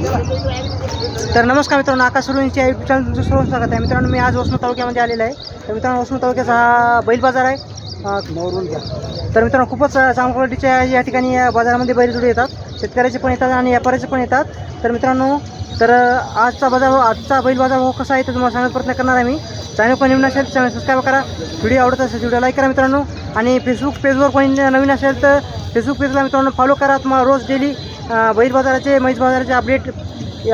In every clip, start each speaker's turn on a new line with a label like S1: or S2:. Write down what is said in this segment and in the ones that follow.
S1: तर नमस्कार मित्रांनो आकाश सुरूंच्या युट्यूब चॅनल तुमचं सर्व स्वागत आहे. मित्रांनो मी आज वसमत तालुक्यामध्ये आलेला आहे. तर मित्रांनो वसमत तालुक्याचा हा बैल बाजार आहे. अं, तर मित्रांनो खूपच चांगल्या क्वालिटीच्या या ठिकाणी या बाजारामध्ये बैलजोडी येतात. शेतकऱ्याचे पण येतात आणि व्यापाऱ्याचे पण येतात. तर मित्रांनो तर आजचा बाजार आजचा बैल बाजार भाव कसा आहे ते तुम्हाला सांगण्याचा प्रयत्न करणार आहे मी. चॅनल कोणी नवीन असेल चॅनल सबस्क्राईब करा. व्हिडिओ आवडत असेल व्हिडिओ लाईक करा मित्रांनो. आणि फेसबुक पेजवर कोणी नवीन असेल तर फेसबुक पेजला मित्रांनो फॉलो करा. तुम्हाला रोज डेली बैल बाजाराचे म्हैस बाजाराचे अपडेट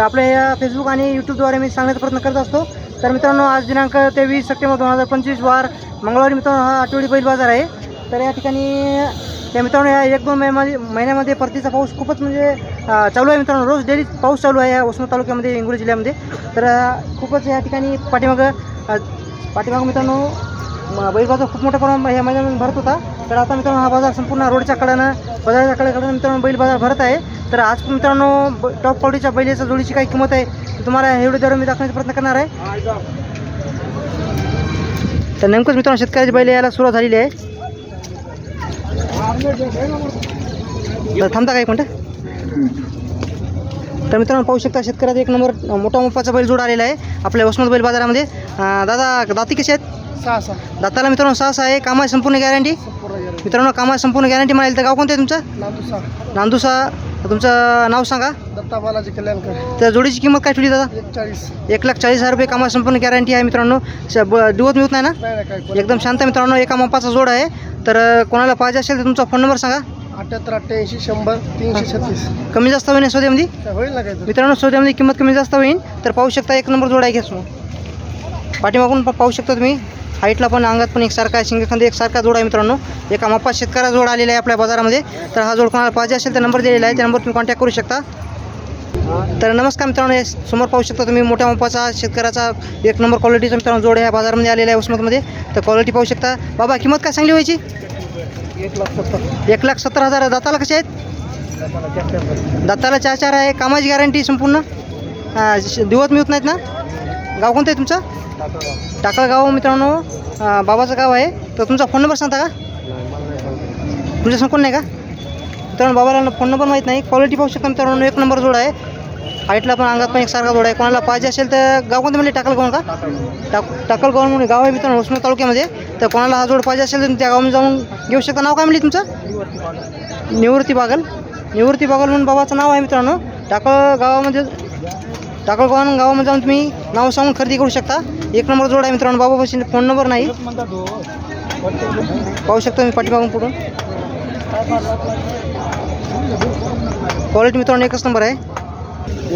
S1: आपल्या या फेसबुक आणि यूट्यूबद्वारे मी सांगण्याचा प्रयत्न करत असतो. तर मित्रांनो आज दिनांक तेवीस सप्टेंबर दोन हजार पंचवीस वार मंगळवारी मित्रांनो हा आठवडी बैल बाजार आहे. तर या ठिकाणी त्या मित्रांनो या एक दोन महिन्यामध्ये महिन्यामध्ये परतीचा पाऊस खूपच म्हणजे चालू आहे मित्रांनो. रोज डेली पाऊस चालू आहे या उस्मा तालुक्यामध्ये हिंगोली जिल्ह्यामध्ये. तर खूपच या ठिकाणी पाठीमागं पाठीमागं मित्रांनो बैल बाजार खूप मोठ्या प्रमाणात या मैदानात भरत होता. तर आता मित्रांनो हा बाजार संपूर्ण रोडच्या कडेनं बाजाराच्या कडेकडे मित्रांनो बैल बाजार भरत आहे. तर आज मित्रांनो टॉप क्वालिटीच्या बैलाच्या जोडीची काय किंमत आहे तुम्हाला एवढे दर मी दाखवण्याचा प्रयत्न करणार आहे. तर नेमकंच मित्रांनो शेतकऱ्याची बैल यायला सुरुवात झालेली आहे. तर थांबता काय कोणतं तर मित्रांनो पाहू शकता शेतकऱ्याचा एक नंबर मोठा मोपाचा बैल जोड आलेला आहे आपल्या वसमत बैल बाजारामध्ये. दादा दाती कसे आहेत?
S2: सहा सहा.
S1: दाताला मित्रांनो सहा सहा आहे कामाची संपूर्ण गॅरंटी मित्रांनो कामाची संपूर्ण गॅरंटी म्हणाल तर गाव कोणतं आहे तुमचं?
S2: नांदुसा.
S1: नांदुसा. तुमचं नाव सांगा.
S2: दत्ता बालाजी कल्याणकर.
S1: त्या जोडीची किंमत काय ठेवली दादा?
S2: एक चाळीस
S1: एक लाख चाळीस हजार रुपये कामाची संपूर्ण गॅरंटी आहे मित्रांनो. श- ब- मिळत नाही ना?
S2: नाही काय
S1: एकदम शांत आहे मित्रांनो एका मापाचा जोड आहे. तर अं, कोणाला पाहिजे असेल तर तुमचा फोन नंबर सांगा.
S2: अठ्याहत्तर अठ्ठ्याऐंशी शंभर तीनशे छत्तीस.
S1: कमी जास्त होईल सौद्यामध्ये
S2: काय होईल ना
S1: मित्रांनो सौद्यामध्ये किंमत कमी जास्त होईल तर पाहू शकता एक नंबर जोड आहे घेतो पाठीमागून पण पाहू शकता तुम्ही. हाईटला पण अंगात पण एकसारखा आहे शिंगखांदे एकसारखा जोड आहे मित्रांनो. एका मापा शेतकऱ्या जोड आलेला आहे आपल्या बाजारामध्ये. तर हा जोड कोणाला पाहिजे असेल तर नंबर दिलेला आहे त्या नंबर तुम्ही कॉन्टॅक्ट करू शकता. तर नमस्कार मित्रांनो हे समोर पाहू शकता तुम्ही मोठ्या मापाचा शेतकऱ्याचा एक नंबर क्वालिटीचा मित्रांनो जोड आहे बाजारामध्ये आलेला आहे उस्मतमध्ये तर क्वालिटी पाहू शकता. बाबा किंमत काय सांगली व्हायची?
S2: एक लाख सत्तर
S1: एक लाख सत्तर हजार दाताला कसे आहेत? दाताला चार चार आहे. कामाची गॅरंटी संपूर्ण? दिवत दिवस मिळत नाहीत ना? गाव कोणतं आहे तुमचं? टाकळगाव मित्रांनो. अं, बाबाचं गाव आहे. तर तुमचा फोन नंबर सांगता का? तुमच्यासमोर कोण नाही का? मित्रांनो बाबाला फोन नंबर माहीत नाही. क्वालिटी पाहू शकता मित्रांनो. एक नंबर जोड आहे. हाईटला पण अंगात पण एक सारखा जोड आहे. कोणाला पाहिजे असेल तर गाव कोणतं म्हणजे टाकल गाव का? टाक टाकलगाव म्हणून गाव आहे मित्रांनो उस्मा तालुक्यामध्ये. तर कोणाला हा जोड पाहिजे असेल तर त्या गावामध्ये जाऊन घेऊ शकता. नाव काय म्हणजे तुमचं? निवृत्ती बागल. निवृत्ती बागल म्हणून बाबाचं नाव आहे मित्रांनो. टाकळ गावामध्ये टाकळ गाव गावामध्ये जाऊन तुम्ही नाव सांगून खरेदी करू शकता. एक नंबर जोड आहे मित्रांनो बाबापाशी फोन नंबर नाही. पाहू शकता मी पाठीमागून पुढून. क्वालिटी मित्रांनो एकच नंबर आहे.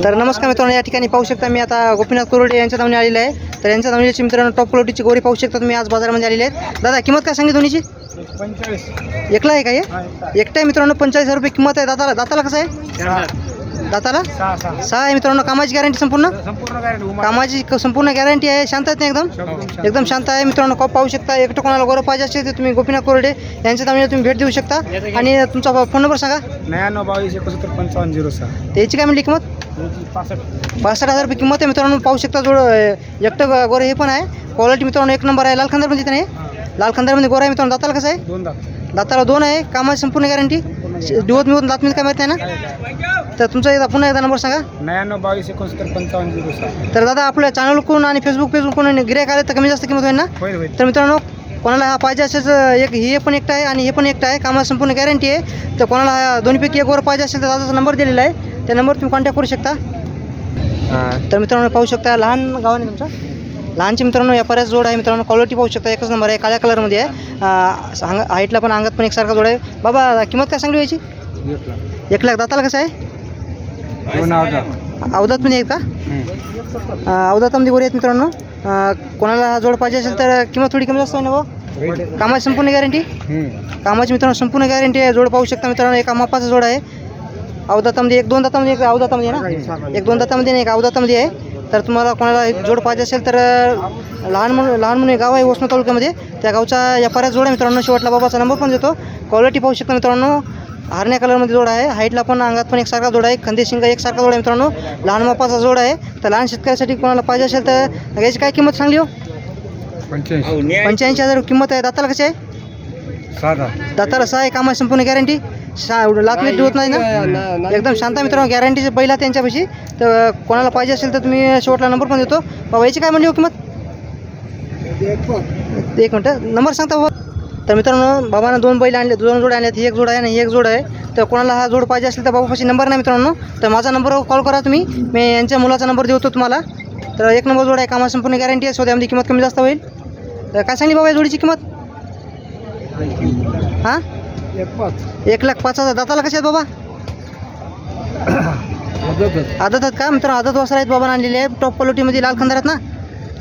S1: तर नमस्कार मित्रांनो या ठिकाणी पाहू शकता मी आता गोपीनाथ कोरोडे यांच्या नावाने आलेले आहे. तर यांच्या नावाची मित्रांनो टॉप क्वालिटीची गोरी पाहू शकता तुम्ही आज बाजारामध्ये आलेले आहेत. दादा किंमत काय सांगितली दोन्हीची? एकला आहे का हे? एकटा आहे. मित्रांनो पंचेचाळीस हजार रुपये किंमत आहे. दाताला दाताला कसं आहे? दाताला?
S2: सहा सहा.
S1: सहा आहे मित्रांनो. कामाची गॅरंटी संपूर्ण?
S2: संपूर्ण गॅरंटी
S1: कामाची क- संपूर्ण गॅरंटी आहे. शांत आहेत ना एकदम? एकदम शांत आहे मित्रांनो. कप पाहू शकता. एकटं कोणाला गौरव पाहिजे असेल तर तुम्ही गोपीनाथ कोरडे यांच्या नावाने तुम्ही भेट देऊ शकता. आणि तुमचा फोन नंबर सांगा.
S2: नव्याण्णव बावीस एकोणसत्तर पंचावन्न झिरो सहा.
S1: त्याची काय म्हणली किंमत?
S2: पासष्ट.
S1: पासष्ट हजार रुपये किंमत आहे मित्रांनो. पाहू शकता जोड एकटं गोरं हे पण आहे. क्वालिटी मित्रांनो एक नंबर आहे. लाल खंदारमध्ये नाही लाल खंदारमध्ये गोरा आहे मित्रांनो. दाताला कसं आहे?
S2: दोन दात.
S1: दाताला दोन आहे. कामाची संपूर्ण गॅरंटी दिवस मिळून मिळत काय माहीत नाही ना? तर तुमचा एकदा पुन्हा एकदा नंबर सांगा.
S2: नव्याण्णव बावीस एकोणसत्तर पंचावन्न झिरो सहा
S1: तर दादा आपल्या चॅनलकडून आणि फेसबुक पेजवरून कोणी गिरायक आले तर कमी जास्त किंमत होईल ना? तर मित्रांनो कोणाला हा पाहिजे असेल तर एक हे पण एकटा आहे आणि हे पण एकटा आहे. कामाची संपूर्ण गॅरंटी आहे. तर कोणाला हा दोन्हीपैकी एक वर पाहिजे असेल तर दादाचा नंबर दिलेला आहे. त्या नंबर तुम्ही कॉन्टॅक्ट करू शकता. तर मित्रांनो पाहू शकता लहान गावाने तुमचा? लहानचे मित्रांनो या बऱ्याच जोड आहे. मित्रांनो क्वालिटी पाहू शकता एकच नंबर आहे काळ्या कलरमध्ये आहे. अंग हाईटला पण अंगात पण एकसारखा जोड आहे. बाबा किंमत काय सांगली याची? एक लाख. दाताला कसं आहे?
S2: हजार.
S1: अवधातमध्ये आहेत का? अवधातामध्ये गोरे आहेत मित्रांनो. कोणाला हा जोड पाहिजे असेल तर किंमत थोडी कमी जास्त आहे ना भाऊ? कामाची संपूर्ण गॅरंटी कामाची मित्रांनो संपूर्ण गॅरंटी आहे. जोड पाहू शकता मित्रांनो एका मापाचा जोड आहे. अवदातामध्ये एक दोन दातामध्ये एक अवदातामध्ये ना? एक दोन दातामध्ये नाही एक अवदातामध्ये आहे. तर तुम्हाला कोणाला एक जोड पाहिजे असेल तर लहान म्हणून लहान म्हणून गाव आहे ओसना तालुक्यामध्ये. त्या गावचा या बऱ्याच जोड आहे मित्रांनो शेवटला बाबाचा नंबर पण देतो. क्वालिटी पाहू शकता मित्रांनो हरण्या कलरमध्ये जोड आहे. हाईटला पण अंगात पण एकसारखा जोड आहे. खंदे शिंग एकसारखा जोड आहे मित्रांनो. लहान मापाचा जोड आहे. तर लहान शेतकऱ्यासाठी कोणाला पाहिजे असेल तर याची काय किंमत सांगली हो?
S2: पंच्याऐंशी.
S1: हजार किंमत आहे. दाताला कशी आहे? दाताला सहा आहे. कामाची संपूर्ण गॅरंटी शा लातमीट होत नाही ना? एकदम शांत मित्रांनो गॅरंटीचे बैल आहे त्यांच्यापाशी. तर कोणाला पाहिजे असेल तर तुम्ही शेवटला नंबर पण देतो. बाबा याची काय म्हणली हो किंमत? एक मिनटं. नंबर सांगता बाबा तर मित्रांनो बाबानं दोन बैल आणले दोन जोड आणले ही एक जोड आहे आणि ही एक जोड आहे. तर कोणाला हा जोड पाहिजे असेल तर बाबापाशी नंबर नाही मित्रांनो. तर माझा नंबरवर कॉल करा तुम्ही. मी यांच्या मुलाचा नंबर देतो तुम्हाला. तर एक नंबर जोड आहे कामा संपूर्ण गॅरंटी आहे. सध्यामध्ये किंमत कमी जास्त होईल. तर काय सांगली बाबा या जोडीची किंमत? हां?
S2: एक पाच.
S1: एक लाख पाच हजार. दाताला कसे आहेत बाबा? आदत आहेत का? मित्रांनो आदत वस्त्र आहेत बाबा आणलेले आहे. टॉप क्वालिटीमध्ये लाल खंदार आहेत ना?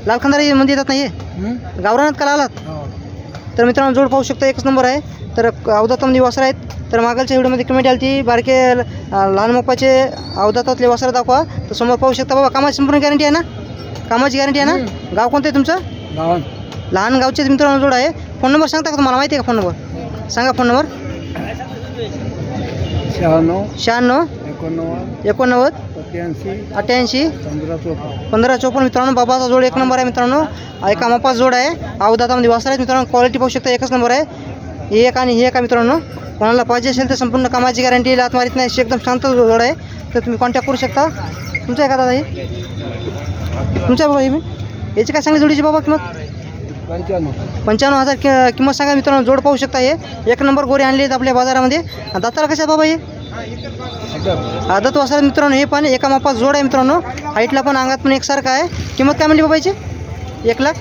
S1: लाल खंदारीमध्ये येतात नाही हे? गावरानात का लालात तर मित्रांनो जोड पाहू शकता एकच नंबर आहे. तर अवदातामध्ये वस्त्र आहेत. तर मागलच्या व्हिडिओमध्ये कमेंट आली ती बारके लहान मोपाचे अवदातातले वस्त्र दाखवा. तर समोर पाहू शकता बाबा कामाची संपूर्ण गॅरंटी आहे ना? कामाची गॅरंटी आहे ना? गाव कोणतं आहे तुमचं? लहान. गावचे मित्रांनो जोड आहे. फोन नंबर सांगता का तुम्हाला? माहिती आहे का फोन नंबर सांगा फोन नंबर
S2: शहाण्णव
S1: शहाण्णव
S2: एकोणनव्वद
S1: एकोणनव्वद
S2: सत्याऐंशी
S1: अठ्ठ्याऐंशी
S2: पंधरा चौपन्न.
S1: पंधरा चोपन्न मित्रांनो बाबाचा जोड एक नंबर आहे मित्रांनो. एका मापाचा जोड आहे. अवदातामध्ये वासर आहेत मित्रांनो क्वालिटी पाहू शकता एकच नंबर आहे. ही एक आणि ही एक आहे मित्रांनो. कोणाला पाहिजे असेल तर संपूर्ण कामाची गॅरंटी लात मारीत नाही. अशी एकदम शांत जोड आहे. तर तुम्ही कॉन्टॅक्ट करू शकता. तुमचं आहे का दादा हे? तुमचं आहे बाबा हे? बी? याची काय सांगली जोडीची बाबा किंमत?
S2: पंच्याण्णव
S1: पंच्याण्णव हजार कि किंमत सांगा मित्रांनो जोड पाहू शकता हे. एक नंबर गोरे आणले आहेत आपल्या बाजारामध्ये. दाताला कशा बाबा हे? आदत. वासरात मित्रांनो हे पण एका मापात जोड आहे मित्रांनो. हाईटला पण अंगात पण एकसारखं आहे. किंमत काय म्हणली बाबाची एक लाख?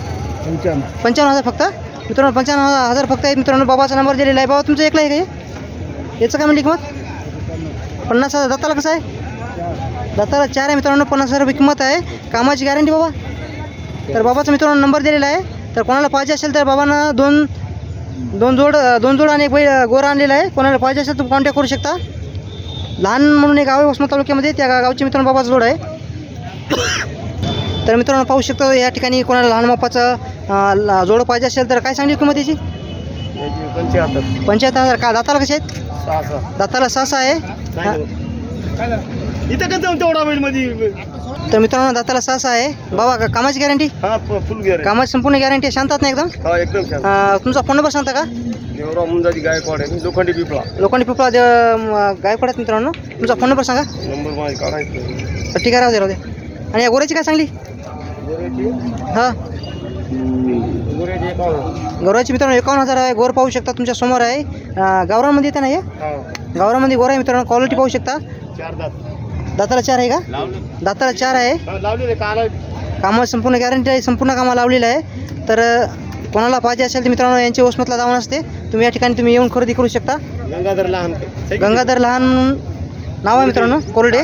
S2: पंच्याण्णव.
S1: पंचावन्न हजार फक्त? मित्रांनो पंचावन्न हजार फक्त आहे मित्रांनो. बाबाचा नंबर दिलेला आहे. बाबा तुमचं एकला आहे का याचं काय म्हणली किंमत? पन्नास हजार. दाताला कसं आहे? दाताला चार आहे मित्रांनो. पन्नास हजार रुपये किंमत आहे. कामाची गॅरंटी बाबा? तर बाबाचा मित्रांनो नंबर दिलेला आहे. तर कोणाला पाहिजे असेल तर बाबांना दोन दोन जोड दोन जोड आणि एक बैल गोरा आणलेला आहे. कोणाला पाहिजे असेल तर कॉन्टॅक्ट करू शकता. लहान म्हणून एक गाव आहे वसमत तालुक्यामध्ये. त्या गावचे मित्रांनो बाबाचा जोड आहे. तर मित्रांनो पाहू शकता या ठिकाणी कोणाला लहान मापाचं ला- जोड पाहिजे असेल तर काय सांगली किंमत याची?
S2: पंच्याहत्तर
S1: हजार. का दाताला कसे आहेत? दाताला सहा सहा आहे.
S2: इथं कसं तेवढा वेळमध्ये
S1: तर मित्रांनो दाताला सहा आहे. बाबा का- कामाची गॅरंटी
S2: हा फुल गेअर
S1: कामाची संपूर्ण गॅरंटी शांतात ना एकदम?
S2: हा एकदम छान
S1: अं, तुमचा फोन नंबर सांगता का?
S2: देवराव मुंजाची गायकवाड आहे. लोखंडी पिपळा.
S1: लोखंडी पिपळा आहेत मित्रांनो. तुमचा फोन नंबर सांगा.
S2: नंबर माझी काढायचं.
S1: तर ठीक आहे राहू दे राहू दे. आणि या गोऱ्याची काय सांगली? हां. गौराची मित्रांनो एकावन्न हजार आहे. गोर पाहू शकता तुमच्यासमोर आहे. अं, गावरामध्ये येते ना हा? गावरामध्ये गोर आहे मित्रांनो क्वालिटी पाहू शकता.
S2: चार दात.
S1: दाताला चार आहे का?
S2: लावले.
S1: दाताला चार आहे.
S2: लावले काला
S1: कामाला संपूर्ण गॅरंटी आहे संपूर्ण कामाला लावलेलं आहे. तर कोणाला पाहिजे असेल तर मित्रांनो यांची ओसमतला दावण असते. तुम्ही या ठिकाणी तुम्ही येऊन खरेदी करू शकता.
S2: गंगाधर लहान.
S1: गंगाधर लहान म्हणून नाव आहे मित्रांनो कोरडे.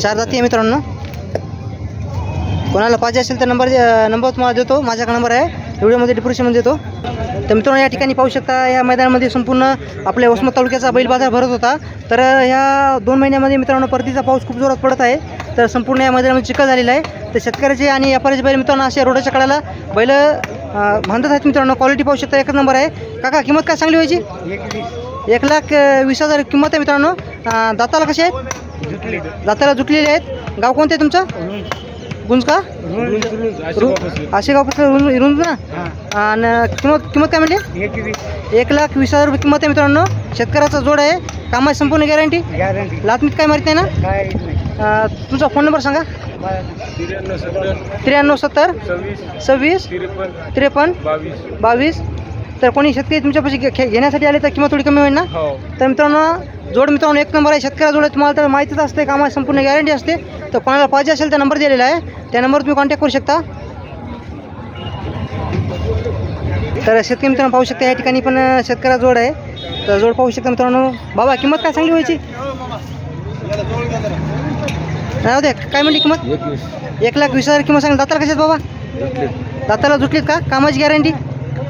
S2: चार
S1: जाती आहे मित्रांनो. कोणाला पाहिजे असेल तर नंबर नंबर तुम्हाला देतो. माझ्याकडे नंबर आहे. व्हिडिओमध्ये डिप्रेशनमध्ये देतो तर मित्रांनो या ठिकाणी पाहू शकता या मैदानामध्ये संपूर्ण आपल्या वसमत तालुक्याचा बैल बाजार भरत होता. तर ह्या दोन महिन्यामध्ये मित्रांनो परतीचा पाऊस खूप जोरात पडत आहे. तर संपूर्ण या मैदानामध्ये चिखल झालेला आहे. तर शेतकऱ्याचे आणि व्यापाऱ्याचे बैल मित्रांनो असे रोडाच्या कडाला बैल बांधत आहेत मित्रांनो. क्वालिटी पाहू शकता एकच नंबर आहे. काका किंमत काय चांगली व्हायची एक लाख वीस हजार किंमत आहे मित्रांनो. दाताला कसे आहेत? दाताला जुटलेले आहेत. गाव कोणतं आहे तुमचं? गुंज का? आशेगावपासून रुंज ना? आणि किंमत किंमत काय म्हणली? एक लाख वीस हजार रुपये किंमत आहे मित्रांनो. शेतकऱ्याचा जोड आहे. कामाची संपूर्ण गॅरंटी लातमीत काय मारित नाही. ना तुमचा फोन नंबर सांगा.
S2: त्र्याण्णव सत्तर. सव्वीस. त्रेपन्न.
S1: त्रेपन्न.
S2: बावीस
S1: बावीस. तर कोणी शेतकरी तुमच्यापाशी घे- घे- घेण्यासाठी आले तर किंमत थोडी कमी होईल ना?
S2: हो.
S1: तर मित्रांनो जोड मित्रांनो एक नंबर आहे शेतकऱ्या जोड आहे तुम्हाला तर माहितीच असते कामाची संपूर्ण गॅरंटी असते. तर कोणाला पाहिजे असेल तर नंबर दिलेला आहे. त्या नंबरवर तुम्ही कॉन्टॅक्ट करू शकता. तर शेतकरी मित्रांनो पाहू शकता या ठिकाणी पण अं, शेतकऱ्या जोड आहे. तर जोड पाहू शकता मित्रांनो. बाबा किंमत काय सांगली व्हायची राहू दे काय म्हणली किंमत? एक लाख वीस हजार किंमत सांगली. दाताला कशात बाबा? दाताला. जुटलीत का? कामाची गॅरंटी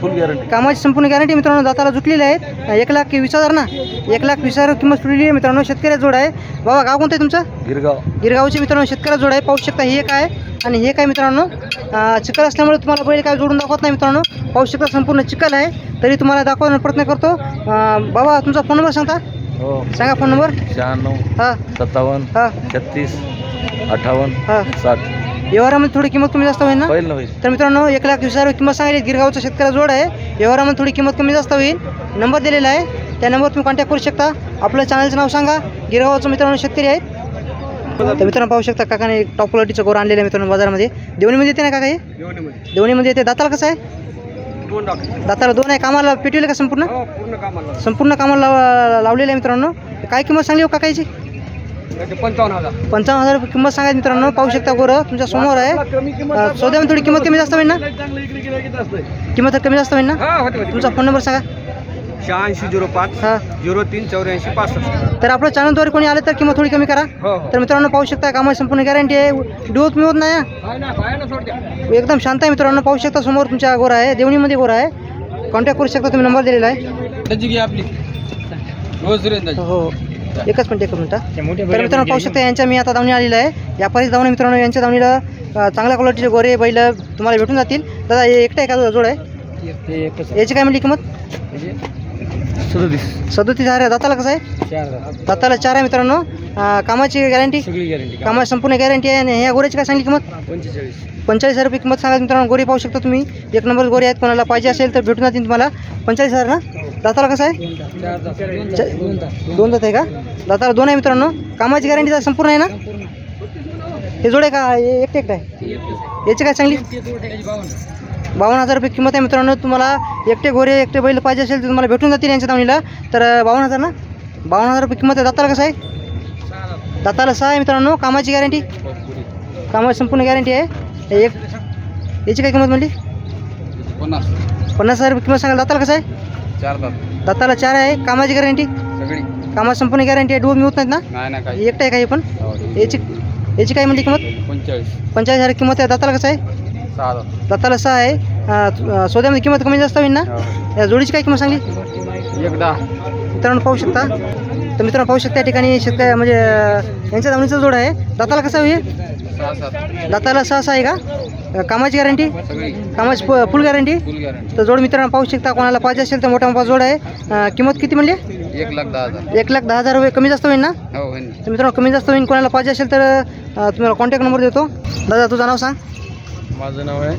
S2: फुल गॅरंटी
S1: कामाची संपूर्ण गॅरंटी मित्रांनो दाताला जुटलेली आहेत. एक लाख वीस हजार ना? एक लाख वीस हजार किंमत सुटलेली आहे मित्रांनो. शेतकऱ्या जोड आहे. बाबा गाव कोणतं आहे तुमचं?
S2: गिरगाव.
S1: गिरगावचे मित्रांनो शेतकऱ्या जोड आहे. पाहू शकता हे काय आणि हे काय मित्रांनो? चिखल असल्यामुळे तुम्हाला बैल काय जोडून दाखवत नाही मित्रांनो. पाहू शकता संपूर्ण चिखल आहे. तरी तुम्हाला दाखवण्याचा प्रयत्न करतो. बाबा तुमचा फोन नंबर सांगता?
S2: हो.
S1: सांगा फोन नंबर
S2: शहाण्णव
S1: हां.
S2: सत्तावन्न
S1: हां.
S2: छत्तीस अठ्ठावन्न
S1: हां.
S2: साठ.
S1: व्यवहारामध्ये थोडी किंमत कमी जास्त होईल ना?
S2: होईल ना होईल.
S1: तर मित्रांनो एक लाख वीस हजार रुपये किंमत सांगितली गिरगावचा शेतकऱ्या जोड आहे. व्यवहारामध्ये थोडी किंमत कमी जास्त होईल. नंबर दिलेला आहे. त्या नंबरवर तुम्ही कॉन्टॅक्ट करू शकता. आपलं चॅनलचं नाव सांगा. गिरगावचं मित्रांनो शेतकरी आहेत. तर मित्रांनो पाहू शकता काकाने टॉप क्वालिटीचं गोर आणलेलं आहे मित्रांनो बाजारामध्ये. देवणीमध्ये येते ना काका हे? देवणीमध्ये. येते. दाताला कसं आहे? दाताला दोन आहे. कामाला पेटवले का संपूर्ण?
S2: हो
S1: संपूर्ण कामाला लाव- लावलेलं आहे मित्रांनो. काय किंमत सांगली हो काकाची?
S2: पंचावन्न हजार.
S1: पंचावन्न हजार रुपये किंमत सांगायची मित्रांनो पाहू शकता गोरं तुमच्यासमोर आहे. सौद्यामध्ये थोडी किंमत कमी जास्त होईल ना? किंमत कमी जास्त होईल ना?
S2: हा
S1: तुमचा फोन नंबर सांगा.
S2: शहाऐंशी झिरो पाच
S1: हां.
S2: झिरो तीन चौऱ्याऐंशी पासष्ट.
S1: तर आपल्या चॅनलद्वारे कोणी आलं तर किंमत थोडी कमी करा.
S2: हो
S1: तर मित्रांनो पाहू शकता कामाची संपूर्ण गॅरंटी आहे. डिओ कमी होत नाही हा. एकदम शांत आहे मित्रांनो पाहू शकता समोर तुमच्या गोरा आहे देवणीमध्ये गोरा आहे. कॉन्टॅक्ट करू शकता तुम्ही नंबर दिलेला आहे.
S2: आपली. हो
S1: हो. एकच मिनिट एक मिनिट. तर मित्रांनो पाहू शकता यांच्या मी आता दावणी आलेला आहे. व्यापारी दावणी मित्रांनो यांच्या दावणीला चांगल्या क्वालिटीचे गोरे बैल तुम्हाला भेटून जातील. दादा हे एकटा आहे का जोड आहे? याची काय म्हणली किंमत?
S2: सदतीस.
S1: सदोतीस हजार दाताला कसं आहे? दाताला चार आहे मित्रांनो. कामाची गॅरंटी
S2: सगळी गॅरंटी
S1: कामाची संपूर्ण गॅरंटी आहे. आणि ह्या गोऱ्याची काय सांगली किंमत?
S2: पंचेचाळीस.
S1: पंचेचाळीस हजार रुपये किंमत सांगा मित्रांनो. गोरी पाहू शकता तुम्ही. एक नंबर गोरी आहेत. कोणाला पाहिजे असेल तर भेटून जातील तुम्हाला. पंचेचाळीस हजार ना? दाताला कसं आहे? च- दोन दात आहे का? दाताला दोन आहे मित्रांनो. कामाची गॅरंटी संपूर्ण आहे ना? हे जोड आहे का हे एकटे एकटं आहे? याची काय चांगली? बावन्न हजार रुपये किंमत आहे मित्रांनो. तुम्हाला एकटे गोरे एकटे बैल पाहिजे असेल तर तुम्हाला भेटून जातील यांच्या दावणीला तर बावन्न हजार ना? बावन्न हजार रुपये किंमत आहे. दाताला कसं आहे? दाताला सहा आहे मित्रांनो. कामाची गॅरंटी कामाची संपूर्ण गॅरंटी आहे. हे एक याची काय किंमत म्हणली?
S2: पन्नास.
S1: पन्नास हजार रुपये किंमत सांगाल. दाताला कसं आहे?
S2: चार दात.
S1: दाताला चार आहे. कामाची गॅरंटी?
S2: सगळी.
S1: कामाची संपूर्ण गॅरंटी आहे. डूब मिळत नाहीत ना?
S2: नाही ना
S1: हे एकटं आहे काही पण? याची याची काय म्हणली किंमत?
S2: पंचेचाळीस.
S1: पंचाळीस हजार किंमत आहे. दाताला कसं आहे?
S2: सहा दात.
S1: दाताला सहा आहे. अं, अं, सोद्यामध्ये किंमत कमी जास्त होईल ना? या जोडीची काय किंमत सांगली?
S2: एक दहा.
S1: मित्रांनो पाहू शकता. तर मित्रांनो पाहू शकता या ठिकाणी शेतकरी म्हणजे अं, यांच्या दावणीचा जोड आहे. दाताला कसं हे?
S2: सहा सात.
S1: दाताला सहा सहा आहे का? कामाची गॅरंटी? कामाची फुल गॅरंटी?
S2: फुल गॅरंटी.
S1: तर जोड मित्रांनो पाहू शकता कोणाला पाहिजे असेल तर मोठा मोठा जोड आहे. अं, किंमत किती म्हणली?
S2: एक लाख दहा हजार.
S1: एक लाख दहा हजार रुपये. कमी जास्त होईल ना?
S2: हो
S1: तर मित्रांनो कमी जास्त होईल. कोणाला पाहिजे असेल तर अं, तुम्हाला कॉन्टॅक्ट नंबर देतो. दादा तुझं नाव सांग.
S2: माझं नाव आहे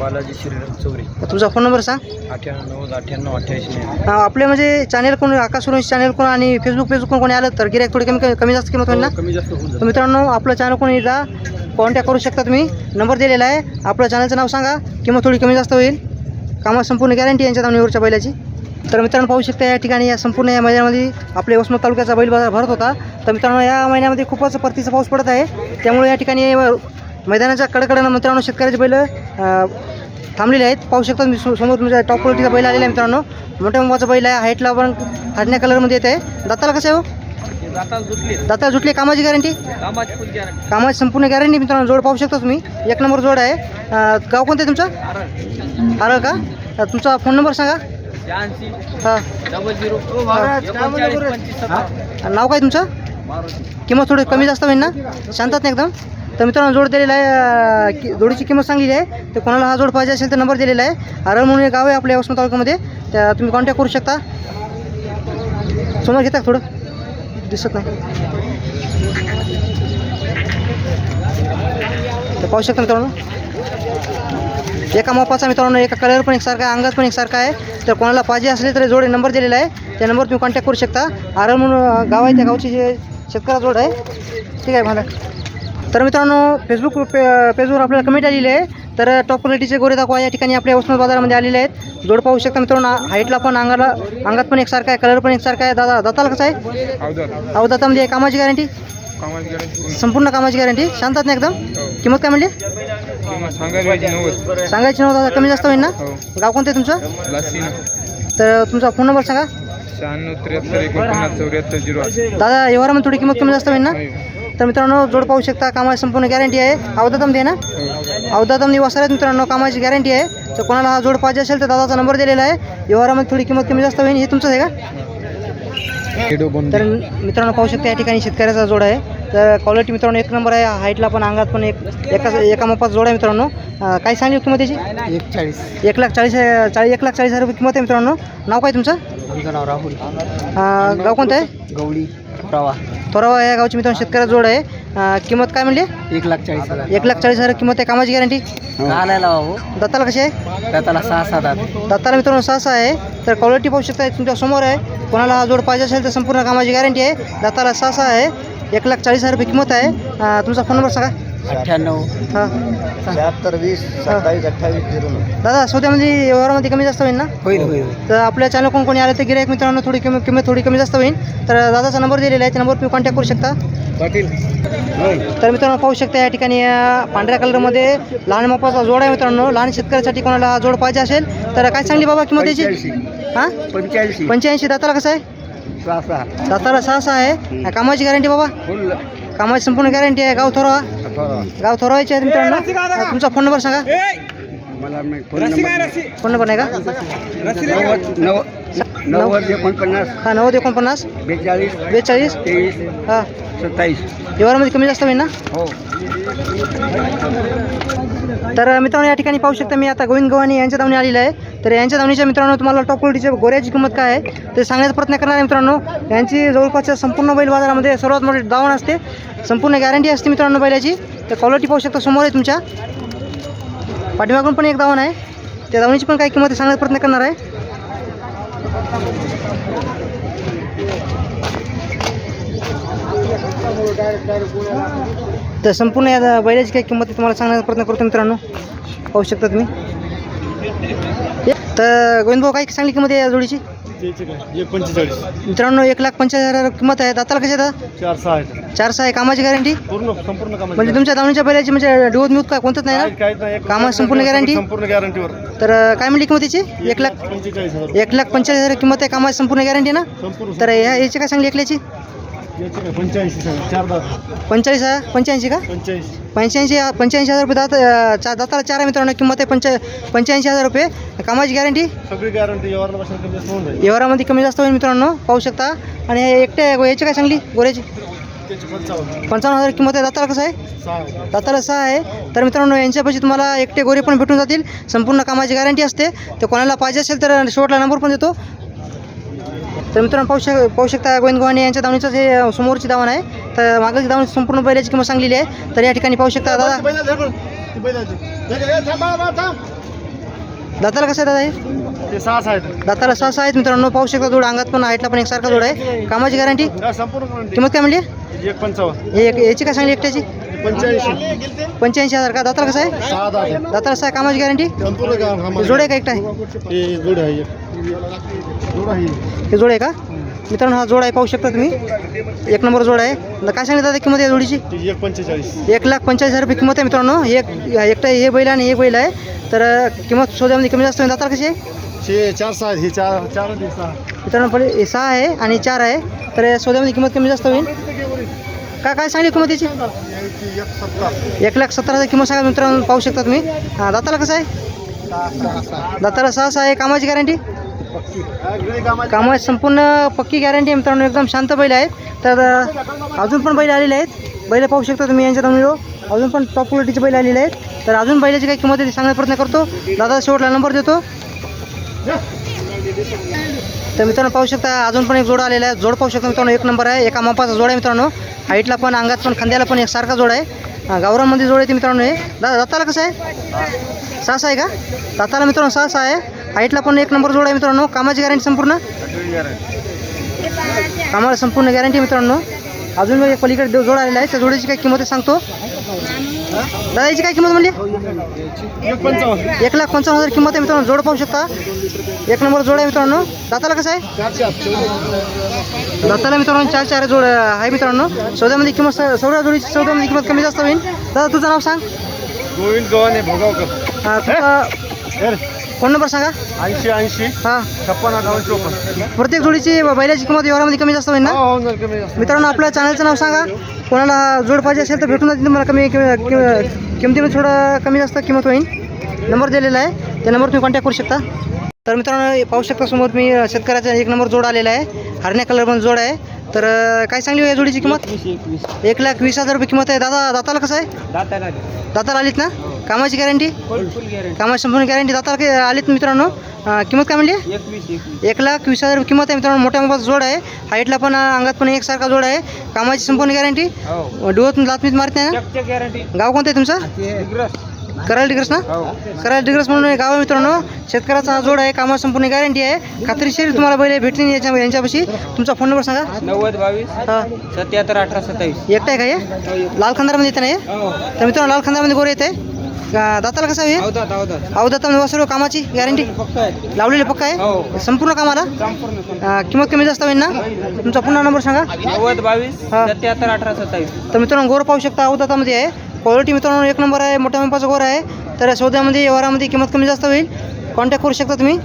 S2: बालाजी श्रीराम चौरे.
S1: तुझा फोन नंबर सांग.
S2: अठ्ठ्याण्णव नव्वद अठ्ठ्याण्णव अठ्ठ्याऐंशी
S1: अं, आपले म्हणजे चॅनल कोण आकाश सुरेश चॅनल कोण आणि फेसबुक फेसबुक कोण कोणी आलं तर गिरायक थोडी कमी कमी जास्त किंमत होईल ना?
S2: कमी जास्त होऊन
S1: तर मित्रांनो आपलं चॅनल कोणी जा कॉन्टॅक्ट करू शकता तुम्ही. नंबर दिलेला आहे. आपलं चॅनलचं नाव सांगा. किंमत थोडी कमी जास्त होईल. कामात संपूर्ण गॅरंटी यांच्या दावणीवरच्या बैलाची. तर मित्रांनो पाहू शकता या ठिकाणी या संपूर्ण या महिन्यामध्ये आपल्या वसमत तालुक्याचा बैल बाजार भरत होता. तर मित्रांनो या महिन्यामध्ये खूपच परतीचा पाऊस पडत आहे. त्यामुळे या ठिकाणी मैदानाच्या कडकडानं मित्रांनो शेतकऱ्याचे बैल थांबलेले आहेत. पाहू शकता तुम्ही समोर तुमच्या टॉप क्वालिटीचा बैल आलेला आहे मित्रांनो. मोठ्या मुंबाचा बैल आहे. हाईटला पण हरण्या कलरमध्ये येत आहे. दाताला कसं आहे हो?
S2: जुटली
S1: दाताला जुटली कामाची गॅरंटी?
S2: कामाची फुल गॅरंटी.
S1: कामाची संपूर्ण गॅरंटी मित्रांनो जोड पाहू शकता तुम्ही. एक नंबर जोड आहे. अं, गाव कोणतं आहे तुमचं? आरळ. का? अं, तुमचा फोन नंबर सांगा.
S2: शहाऐंशी
S1: हां.
S2: डबल झिरो एकोणचाळीस पंचवीस सत्तर
S1: नाव काय तुमचं? किंमत थोडी कमी जास्त होईल ना? शांतात ना एकदम. तर मित्रांनो जोड दिलेला आहे अं, कि- जोडीची किंमत सांगलेली आहे. तर कोणाला हा जोड पाहिजे असेल तर नंबर दिलेला आहे. आरळ म्हणून एक गाव आहे आपल्या वसमत तालुक्यामध्ये. त्या तुम्ही कॉन्टॅक्ट करू शकता. समोर घेता का थोडं? दिसत नाही. तर पाहू शकता मित्रांनो. एका मापाचा मित्रांनो एका कलर पण एकसारखा आहे अंगात पण एकसारखा आहे. तर कोणाला पाहिजे असले तर जोडे नंबर दिलेला आहे. त्या नंबर तुम्ही कॉन्टॅक्ट करू शकता. आरळ म्हणून गाव आहे त्या गावची जे शेतकऱ्या जोड आहे. ठीक आहे मला तर मित्रांनो फेसबुक पे पेजवर आपल्याला कमेंट आलेली आहे. तर टॉप क्वालिटीचे गोरे दाखवा. या ठिकाणी आपल्या उस्मान बाजारामध्ये आलेले आहेत. जोड पाहू शकता मित्रांनो हाईटला पण अंगाला अंगात पण एकसारखा आहे कलर पण एकसारखा आहे. दादा दाताला कसं आहे? अहो दातामध्ये कामाची गॅरंटी संपूर्ण कामाची गॅरंटी शांतात ना एकदम? किंमत काय म्हणली? सांगायची नव्हतं दादा कमी जास्त होईल ना?
S2: हो.
S1: गाव कोणतं आहे तुमचं? तर तुमचा फोन नंबर सांगा.
S2: शहाण्णव त्र्याहत्तर एकोणपन्नास चौऱ्याहत्तर झिरो
S1: दादा व्यवहारामध्ये थोडी किंमत कमी जास्त होईल ना? तर मित्रांनो जोड पाहू शकता कामाची संपूर्ण गॅरंटी आहे. अवधातमध्ये आहे ना. अवधातमनी वसार आहेत मित्रांनो कामाची गॅरंटी आहे. तर कोणाला हा जोड पाहिजे असेल तर दादाचा नंबर दिलेला आहे. व्यवहारामध्ये थोडी किंमत कमी जास्त होईल. हे तुमचं आहे का? तर मित्रांनो पाहू शकता या ठिकाणी शेतकऱ्याचा जोड आहे. तर क्वालिटी मित्रांनो एक नंबर आहे. हाईटला पण अंगात पण एक एका एका मापाचा जोड आहे मित्रांनो. काय सांगली किंमत त्याची
S2: एक चाळीस
S1: एक लाख चाळीस चाळीस एक लाख चाळीस हजार रुपये किंमत आहे मित्रांनो. नाव काय तुमचं?
S2: तुमचं नाव राहुल.
S1: गाव कोणतं आहे?
S2: गवळी प्रवा
S1: थोरावा या गावची मित्रांनो शेतकऱ्या जोड आहे. अं, किंमत काय म्हणली?
S2: एक लाख चाळीस हजार.
S1: एक लाख चाळीस हजार किंमत आहे कामाची गॅरंटी?
S2: घालायला हो?
S1: दाताला कशी आहे?
S2: त्याला सहा सात आठ.
S1: दाताला मित्रांनो सहा सहा आहे. तर क्वालिटी पाहू शकता तुमच्यासमोर आहे. कोणाला हा जोड पाहिजे असेल तर संपूर्ण कामाची गॅरंटी आहे. दाताला सहा सहा आहे. एक लाख चाळीस हजार रुपये किंमत आहे. अं, तुमचा फोन नंबर सांगा.
S2: अठ्ठ्याण्णव.
S1: हां.
S2: शहात्तर वीस सत्तावीस अठ्ठावीस झिरो
S1: दादा सौद्यामध्ये व्यवहारामध्ये कमी जास्त होईल ना?
S2: होईल होईल
S1: तर आपल्या चॅनल कोण कोणी आले तर गिरायक मित्रांनो थोडी किंमत किंमत थोडी कमी जास्त होईल. तर दादाचा नंबर दिलेला आहे त्या नंबर तुम्ही कॉन्टॅक्ट करू शकता.
S2: पाटील.
S1: तर मित्रांनो पाहू शकता या ठिकाणी पांढऱ्या कलरमध्ये लहान मापाचा जोड आहे मित्रांनो. लहान शेतकऱ्यासाठी कोणाला हा जोड पाहिजे असेल तर काय सांगली बाबा किंमत त्याची हां?
S2: पंच्याऐंशी.
S1: पंच्याऐंशी. दाताला कसं आहे? दाताला सहा सहा आहे. कामाची गॅरंटी बाबा? कामाची संपूर्ण गॅरंटी आहे. गाव थोरावा. गाव थोरावायचे आहे मित्रांनो. तुमचा फोन नंबर सांगा.
S2: मला नाही फोन नंबर
S1: फोन नंबर नाही का?
S2: नव्वद नव नव्वद एकोणपन्नास.
S1: हां नव्वद एकोणपन्नास.
S2: बेचाळीस.
S1: बेचाळीस?
S2: तेवीस.
S1: हां.
S2: सत्तावीस.
S1: व्यवहारामध्ये कमी जास्त होईल ना?
S2: हो.
S1: तर मित्रांनो या ठिकाणी पाहू शकता मी आता गोविंद गव्हाणी यांच्या दावणी आलेलं आहे. तर यांच्या दावणीच्या मित्रांनो तुम्हाला टॉप क्वालिटीच्या गोऱ्याची किंमत काय आहे? ते सांगण्याचा प्रयत्न करणार आहे मित्रांनो यांची जवळपासच्या संपूर्ण बैल बाजारामध्ये सर्वात मोठी दावण असते. संपूर्ण गॅरंटी असते मित्रांनो बैलाची. तर क्वालिटी पाहू शकता समोर आहे तुमच्या. पाठीमागून पण एक दावण आहे. त्या दावणीची पण काय किंमत सांगण्याचा प्रयत्न करणार आहे. तर संपूर्ण या बैलाची काय किंमत आहे तुम्हाला सांगण्याचा प्रयत्न करतो मित्रांनो. पाहू शकता तुम्ही. तर गोविंद भाऊ काय सांगली किंमत आहे या जोडीची?
S2: एक पंचेचाळीस.
S1: मित्रांनो एक लाख पंचेचाळीस हजार किंमत आहे. दाताला कशी आहे
S2: चार सहा आहेत.
S1: चार सहा आहे. कामाची गॅरंटी
S2: पूर्ण संपूर्ण काम
S1: म्हणजे तुमच्या दावणीच्या बैलाची म्हणजे डिवत मिळत काय कोणतंच नाही ना? कामात संपूर्ण गॅरंटी
S2: संपूर्ण गॅरंटीवर
S1: तर काय म्हणली किंमत याची? एक लाख
S2: पंचेचाळीस हजार
S1: एक लाख पंचेचाळीस हजार किंमत आहे कामाची संपूर्ण गॅरंटी ना?
S2: संपूर्ण
S1: तर या याची काय सांगली एकल्याची?
S2: याची काय पंच्याऐंशी सांगा चार दात.
S1: पंचेचाळीस हजार? पंच्याऐंशी का?
S2: पंच्याऐंशी.
S1: पंच्याऐंशी पंच्याऐंशी हजार रुपये दात अं, चा दाताला चार आहे मित्रांनो किंमत आहे पंचा पंच्याऐंशी हजार रुपये. कामाची गॅरंटी
S2: सगळी गॅरंटी व्यवहारला बसणार कमी जास्त होऊन जाईल.
S1: व्यवहारामध्ये कमी जास्त होईल मित्रांनो पाहू शकता. आणि हे एकटे याची काय सांगली? गोऱ्याची?
S2: त्याची पंचावन्न
S1: पंचावन्न हजार किंमत आहे. दाताला कसं आहे? दाताला सहा आहे. तर मित्रांनो यांच्यापाशी तुम्हाला एकटे गोरे पण भेटून जातील. संपूर्ण कामाची गॅरंटी असते. तर कोणाला पाहिजे असेल तर शेवटला नंबर पण देतो. तर मित्रांनो पाहू शक पाहू शकता गोविंद गव्हाणे यांच्या दावणीचं जे अ, समोरची दावण आहे. तर मागची दावणी संपूर्ण बैलाची किंमत सांगलेली आहे. तर या ठिकाणी पाहू शकता दादा. दाताला कसं आहे दादा हे?
S2: ते सहा आहेत.
S1: दाताला सहा सहा आहेत मित्रांनो. पाहू शकता जोड अंगात पण हाईटला पण एकसारखा जोड आहे. कामाची गॅरंटी
S2: संपूर्ण guarantee.
S1: किंमत काय म्हणली?
S2: एक पंचावन्न.
S1: हे एक याची काय सांगली एकट्याची?
S2: पंच्याऐंशी.
S1: पंच्याऐंशी हजार. का दाताला कसं आहे?
S2: सहा दात आहेत.
S1: दाताला सहा कामाची गॅरंटी
S2: संपूर्ण
S1: जोड आहे का एकटा आहे?
S2: हे जोड आहे एक. जोड आहे.
S1: हे जोड आहे का? मित्रांनो हा जोड आहे पाहू शकता तुम्ही. एक नंबर जोड आहे. न काय सांगितलं दादा किंमत आहे जोडीची?
S2: एक पंचेचाळीस.
S1: एक लाख पंचेचाळीस हजार रुपये किंमत आहे मित्रांनो. एक एकटा हे बैल आणि हे बैल आहे. तर किंमत शोधामध्ये कमी जास्त दाताला कशी आहे?
S2: चार सहा. हे चार चार
S1: मित्रांनो पहिले हे सहा आहे आणि चार आहे. तर सौद्यामध्ये किंमत कमी जास्त होईल. काय काय सांगली किंमत याची?
S2: एक
S1: एक लाख सत्तर हजार किंमत सांगा मित्रांनो पाहू शकता तुम्ही. हा, दाताला कसं आहे? दाताला सहा सहा आहे. कामाची गॅरंटी?
S2: कामाची.
S1: संपूर्ण पक्की गॅरंटी आहे मित्रांनो. एकदम शांत बैल आहेत. तर अजून पण बैल आलेले आहेत. बैल पाहू शकता तुम्ही यांच्या व्हिडिओ अजून पण टॉप क्वालिटीचे बैल आलेले आहेत. तर अजून बैलाची काही किंमत आहे ती सांगण्याचा प्रयत्न करतो. दादा शेवटला नंबर देतो. तर मित्रांनो पाहू शकता अजून पण एक जोड आलेला आहे. जोड पाहू शकता मित्रांनो एक नंबर आहे. एका मापाचा जोड आहे मित्रांनो. हाईटला पण अंगात पण खांद्याला पण एक सारखा जोड आहे. गावरामध्ये जोड आहे ते मित्रांनो हे. दादा दाताला कसं आहे? सहासा आहे का? दाताला मित्रांनो सहासा आहे. हाईटला पण एक नंबर जोड आहे मित्रांनो. कामाची गॅरंटी संपूर्ण. आम्हाला संपूर्ण गॅरंटी मित्रांनो. अजून एक पलीकडे देव जोड आलेला आहे. त्या जोडीची काय किंमत आहे सांगतो? दादा याची काय किंमत म्हणली?
S2: एक
S1: लाख पंचावन्न हजार किंमत आहे मित्रांनो. जोड पाहू शकता. एक नंबर जोड आहे मित्रांनो. दाताला कसं आहे? दाताला मित्रांनो चार चार जोड आहे मित्रांनो. सौद्यामध्ये किंमत सौदा जोडीची सौद्यामध्ये किंमत कमी जास्त होईल. दादा तुझं नाव सांग.
S2: गोविंद गव्हाणे भोगावकर.
S1: फोन नंबर सांगा.
S2: ऐंशी ऐंशी
S1: हां.
S2: छप्पन अठ्ठावन्न चोपन्न.
S1: प्रत्येक जोडीची बैलाची किंमत व्यवहारामध्ये कमी जास्त होईल ना?
S2: हो हो जर कमी जास्त.
S1: मित्रांनो आपल्या चॅनलचं नाव सांगा. कोणाला जोड पाहिजे असेल तर भेटून जातील तुम्हाला कमी किम- किम- किमतीमध्ये थोडं कमी जास्त किंमत होईल. नंबर दिलेला आहे. त्या नंबर तुम्ही कॉन्टॅक्ट करू शकता. तर मित्रांनो हे पाहू शकता समोर मी शेतकऱ्याचा एक नंबर जोड आलेला आहे. हरण्या कलर पण जोड आहे. तर काय सांगली हो या जोडीची किंमत? एक लाख वीस हजार रुपये किंमत आहे. दादा दाताला कसं आहे? दाताला आलीत ना? कामाची गॅरंटी कामाची संपूर्ण गॅरंटी दाताला काही आलीत मित्रांनो? अं, किंमत काय म्हणली? एक लाख वीस हजार किंमत आहे मित्रांनो. मोठ्या मोठा जोड आहे. हाईटला पण अंगात पण एकसारखा जोड आहे. कामाची संपूर्ण गॅरंटी
S3: हो.
S1: डोळ्यातून लातमीत मारत नाही ना गाव कोणतं आहे तुमचं? करायला डिग्रस ना?
S3: हो.
S1: करायला डिग्रस म्हणून एक गाव आहे मित्रांनो. शेतकऱ्याचा हा जोड आहे. कामाची संपूर्ण गॅरंटी आहे. खात्रीशीर तुम्हाला बैल भेटतील याच्या यांच्यापाशी. तुमचा फोन नंबर सांगा.
S3: नव्वद बावीस
S1: हा.
S3: सत्याहत्तर अठरा सत्तावीस.
S1: एकटा आहे का हे? लाल खंदारमध्ये येते ना हे?
S3: हो.
S1: तर मित्रांनो लाल खंदारमध्ये गोरे येते. दाताला कसं आहे?
S3: अवधात अवधात
S1: सर्व कामाची गॅरंटी
S3: आहे.
S1: लावलेली पक्का आहे?
S3: हो.
S1: संपूर्ण कामाला. अं, किंमत कमी जास्त होईल ना? तुमचा पुन्हा नंबर सांगा.
S3: नव्वद बावीस
S1: हा.
S3: सत्याहत्तर अठरा सत्तावीस.
S1: तर मित्रांनो गोर पाहू शकता अवदातामध्ये आहे. क्वालिटी मित्रांनो एक नंबर आहे. मोठ्या मापाचा गोर आहे. तर सौद्यामध्ये व्यवहारामध्ये किंमत कमी जास्त होईल. कॉन्टॅक्ट करू शकता तुम्ही.